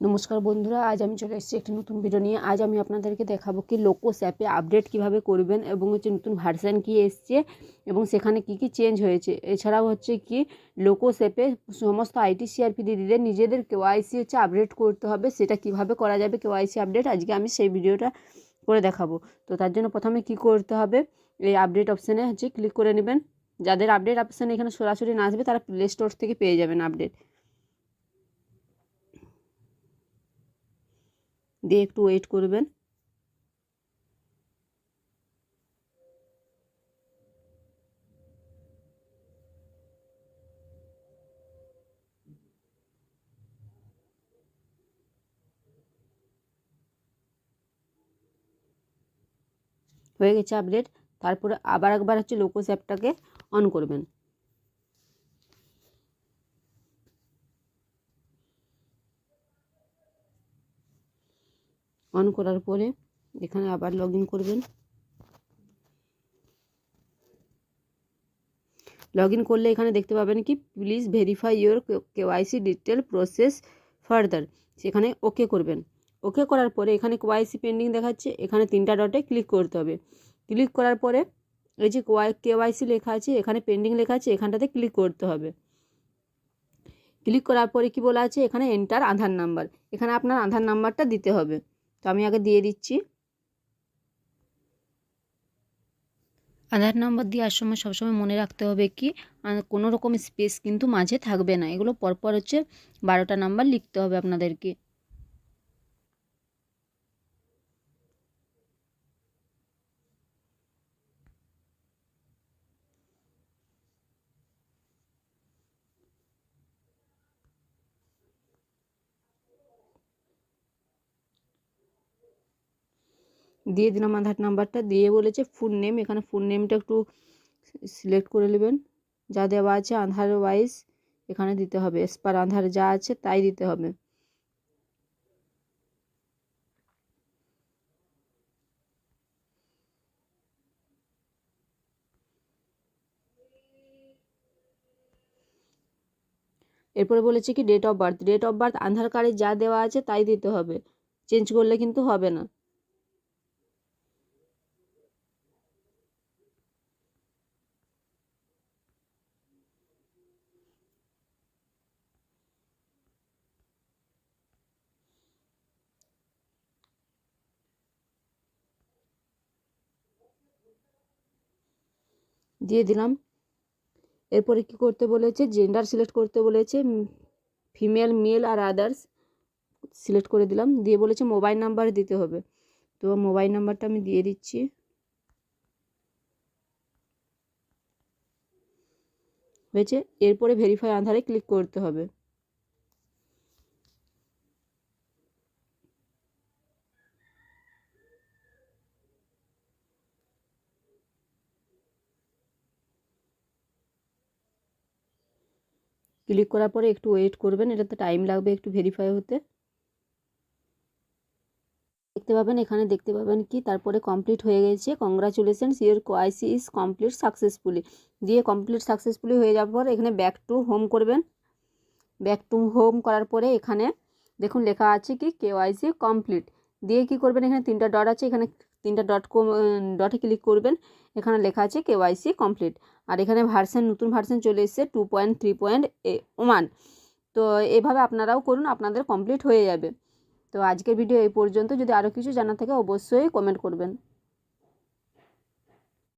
নমস্কার বন্ধুরা, আজ আমি চলে এসেছি একটি নতুন ভিডিও নিয়ে। আজ আমি আপনাদেরকে দেখাবো কি লোকোস অ্যাপে আপডেট কীভাবে করবেন এবং হচ্ছে নতুন ভার্সান কি এসছে এবং সেখানে কি কি চেঞ্জ হয়েছে। এছাড়াও হচ্ছে কি লোকোস অ্যাপে সমস্ত আইটি সিআরপি দিদিদের নিজেদের কেওয়াইসি হচ্ছে আপডেট করতে হবে। সেটা কীভাবে করা যাবে কেওয়াইসি আপডেট আজকে আমি সেই ভিডিওটা করে দেখাবো। তো তার জন্য প্রথমে কি করতে হবে, এই আপডেট অপশানে হচ্ছে ক্লিক করে নেবেন। যাদের আপডেট অপশানে এখানে সরাসরি না আসবে, তারা প্লে স্টোর থেকে পেয়ে যাবেন আপডেট দিয়ে একটু ওয়েট করবেন। হয়ে গেছে আপডেট তারপরে আবার একবার হচ্ছে লোকোস অ্যাপটাকে অন করবেন। অন করার পরে এখানে আবার লগ করবেন। লগ করলে এখানে দেখতে পাবেন কি please verify your KYC detail process further সেখানে ওকে করবেন। ওকে করার পরে এখানে কেওয়াইসি পেন্ডিং দেখাচ্ছে, এখানে তিনটা ডটে ক্লিক করতে হবে। ক্লিক করার পরে এই যে ওয়াই কেওয়াইসি লেখা আছে, এখানে পেন্ডিং লেখা আছে, এখানটাতে ক্লিক করতে হবে। ক্লিক করার পরে কি বলা আছে, এখানে এন্টার আধার নাম্বার এখানে আপনার আধার নাম্বারটা দিতে হবে। তো আমি আগে দিয়ে দিচ্ছি। আধার নাম্বার দেওয়ার সময় সবসময় মনে রাখতে হবে কি কোনো রকম স্পেস কিন্তু মাঝে থাকবে না। এগুলো পরপর হচ্ছে বারোটা নাম্বার লিখতে হবে আপনাদেরকে। দিয়ে দিলাম আধার নাম্বারটা, দিয়ে বলেছে ফুল নেম এখানে ফুল নেমটা একটু সিলেক্ট করে নেবেন। যা দেওয়া আছে আধার ওয়াইজ এখানে দিতে হবে। এসপার আধার যা আছে তাই দিতে হবে। এরপরে বলেছে কি date of birth date of birth Aadhaar কার্ডে যা দেওয়া আছে তাই দিতে হবে। চেঞ্জ করলে কিন্তু হবে না। দিয়ে দিলাম। এরপরে কি করতে বলেছে? জেন্ডার সিলেক্ট করতে বলেছে। ফিমেল মেল আর আদার্স সিলেক্ট করে দিলাম। দিয়ে বলেছে মোবাইল নাম্বার দিতে হবে। তো মোবাইল নাম্বারটা আমি দিয়ে দিচ্ছি। হয়েছে? এরপরে ভেরিফাই আধারে ক্লিক করতে হবে। ক্লিক করার পরে একটু ওয়েট করবেন, এটাতে টাইম লাগবে একটু ভেরিফাই হতে। দেখতে পাবেন, এখানে দেখতে পাবেন কি, তারপরে কমপ্লিট হয়ে গেছে। Congratulations your KYC is complete successfully দিয়ে কমপ্লিট সাকসেসফুলি হয়ে যাওয়ার পর এখানে ব্যাক টু হোম করবেন। ব্যাক টু হোম করার পরে এখানে দেখুন লেখা আছে কি কেওয়াইসি কমপ্লিট দিয়ে কি করবেন, এখানে তিনটা ডট আছে, এখানে তিনটা ডট কম ডটে ক্লিক করবেন। এখানে লেখা আছে কে কেওয়াইসি কমপ্লিট আর এখানে ভার্সেন নতুন ভার্সেন চলে এসেছে two point three point one তো এভাবে আপনারাও করুন, আপনাদের কমপ্লিট হয়ে যাবে। তো আজকের ভিডিও এই পর্যন্ত। যদি আরও কিছু জানা থাকে অবশ্যই কমেন্ট করবেন।